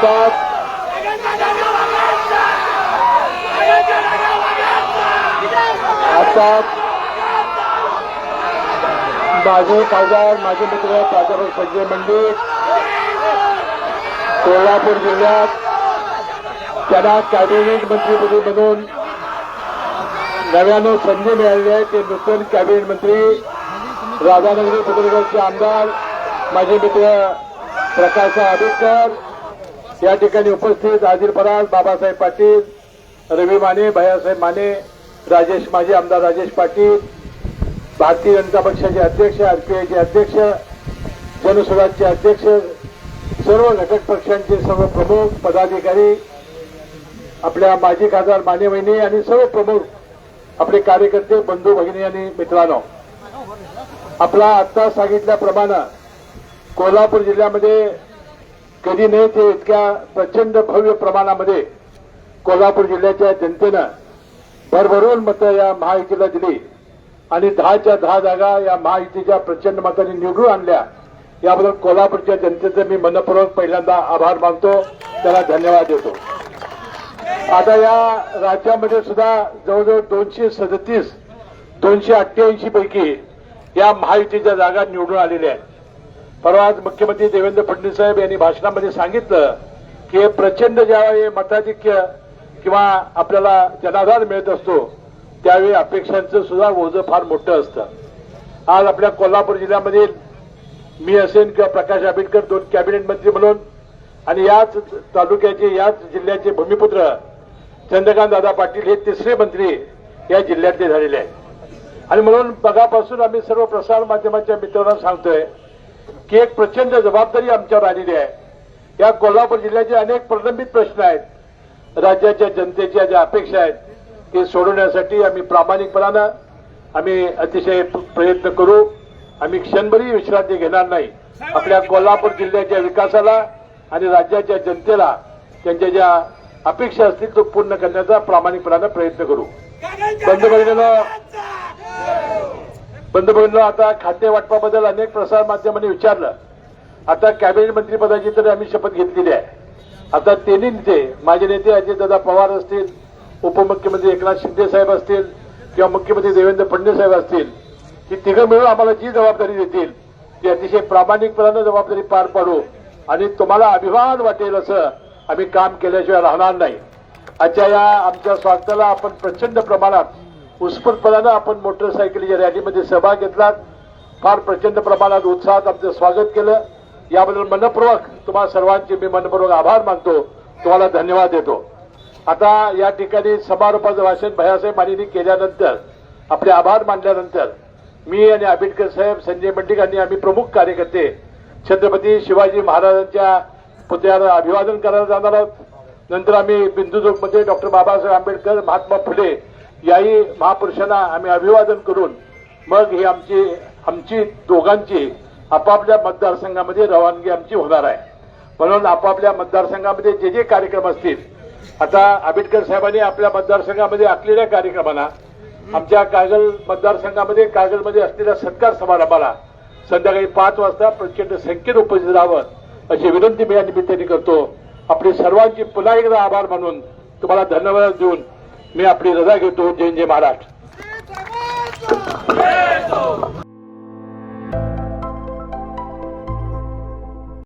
असतात आता माझे खासदार माझे मित्र प्राध्यापक संजय मंदिर कोल्हापूर जिल्ह्यात त्यांना कॅबिनेट मंत्रीपदी म्हणून नव्यानं संधी मिळालेली आहे. ते नूतन कॅबिनेट मंत्री राधानगरी पत्रकारचे आमदार माझे मित्र प्रकाश आंबेडकर या ठिकाणी उपस्थित आदिर पराग बाबासाहेब पाटील रवी माने भैयासाहेब माने राजेश माजी आमदार राजेश पाटील भारतीय जनता पक्षाचे अध्यक्ष आरपीआयचे अध्यक्ष जनसुराजचे अध्यक्ष सर्व घटक पक्षांचे सर्व प्रमुख पदाधिकारी आपल्या माजी खासदार माने वहिनी आणि सर्व प्रमुख आपले कार्यकर्ते बंधू भगिनी आणि मित्रांनो. आपला आत्ता सांगितल्याप्रमाणे कोल्हापूर जिल्ह्यामध्ये कधी नाही ते इतक्या प्रचंड भव्य प्रमाणामध्ये कोल्हापूर जिल्ह्याच्या जनतेनं भरभरून मतं या महायुतीला दिली. आणि दहाच्या दहा जागा या महायुतीच्या प्रचंड मतांनी निवडून आणल्या. याबद्दल कोल्हापूरच्या जनतेचं मी मनपूर्वक पहिल्यांदा आभार मानतो. त्याला धन्यवाद देतो. आता या राज्यामध्ये सुद्धा जवळजवळ दोनशे सदतीस दोनशे अठ्ठ्याऐंशी पैकी या महायुतीच्या जागा निवडून आलेल्या आहेत. परवा आज मुख्यमंत्री देवेंद्र फडणवीस साहेब यांनी भाषणामध्ये सांगितलं की हे प्रचंड ज्यावेळी मताधिक्य किंवा आपल्याला जनाधार मिळत असतो त्यावेळी अपेक्षांचं सुद्धा ओझं फार मोठं असतं. आज आपल्या कोल्हापूर जिल्ह्यामध्ये मी असेन किंवा प्रकाश आंबेडकर दोन कॅबिनेट मंत्री म्हणून आणि याच तालुक्याचे याच जिल्ह्याचे भूमिपुत्र चंद्रकांत दादा पाटील हे तिसरे मंत्री या जिल्ह्यातले झालेले आहेत. आणि म्हणून बघापासून आम्ही सर्व प्रसार माध्यमांच्या मित्रांना सांगतोय की एक प्रचंड जबाबदारी आमच्यावर आलेली आहे. या कोल्हापूर जिल्ह्याचे अनेक प्रलंबित प्रश्न आहेत. राज्याच्या जनतेच्या ज्या अपेक्षा आहेत ते सोडवण्यासाठी आम्ही प्रामाणिकपणानं आम्ही अतिशय प्रयत्न करू. आम्ही क्षणभरी विश्रांती घेणार नाही. आपल्या कोल्हापूर जिल्ह्याच्या विकासाला आणि राज्याच्या जनतेला त्यांच्या ज्या अपेक्षा असतील तो पूर्ण करण्याचा प्रामाणिकपणानं प्रयत्न करू. पंतप्रधानांनो पंतप्रधान आता खाते वाटपाबद्दल अनेक प्रसार माध्यमांनी विचारलं. आता कॅबिनेट मंत्रीपदाची तरी आम्ही शपथ घेतलेली आहे. आता तिन्ही नेते माझे नेते अजितदादा पवार असतील उपमुख्यमंत्री एकनाथ शिंदे साहेब असतील किंवा मुख्यमंत्री देवेंद्र फडणवीस साहेब असतील ही तिघं मिळून आम्हाला जी जबाबदारी देतील ती अतिशय प्रामाणिकपणानं जबाबदारी पार पाडू आणि तुम्हाला अभिमान वाटेल असं आम्ही काम केल्याशिवाय राहणार नाही. आजच्या या आमच्या स्वागताला आपण प्रचंड प्रमाणात उत्स्फूर्तपणानं आपण मोटरसायकलीच्या रॅलीमध्ये सहभाग घेतलात. फार प्रचंड प्रमाणात उत्साहात आमचं स्वागत केलं. याबद्दल मनपूर्वक तुम्हाला सर्वांचे मी मनपूर्वक आभार मानतो. तुम्हाला धन्यवाद देतो. आता या ठिकाणी समारोपाचं भाषण भयासाहेब मानेनी केल्यानंतर आपले आभार मानल्यानंतर मी आणि आंबेडकर साहेब संजय मंडिक आणि आम्ही प्रमुख कार्यकर्ते छत्रपती शिवाजी महाराजांच्या पुतळ्याला अभिवादन करायला जाणार आहोत. नंतर आम्ही बिंदुदुर्गमध्ये डॉक्टर बाबासाहेब आंबेडकर महात्मा फुले याही महापुरुषांना आम्ही अभिवादन करून मग ही आमची आमची दोघांची आपापल्या मतदारसंघामध्ये रवानगी आमची होणार आहे. म्हणून आपापल्या मतदारसंघामध्ये जे जे कार्यक्रम असतील आता आंबेडकर साहेबांनी आपल्या मतदारसंघामध्ये आखलेल्या कार्यक्रमांना आमच्या कागल मतदारसंघामध्ये कागलमध्ये असलेल्या सत्कार समारंभाला संध्याकाळी पाच वाजता प्रचंड संख्येत उपस्थित राहावं अशी विनंती मी या निमित्ताने करतो. आपली सर्वांची पुन्हा एकदा आभार मानून तुम्हाला धन्यवाद देऊन मी आपली रजा घेतो जय जय महाराष्ट्र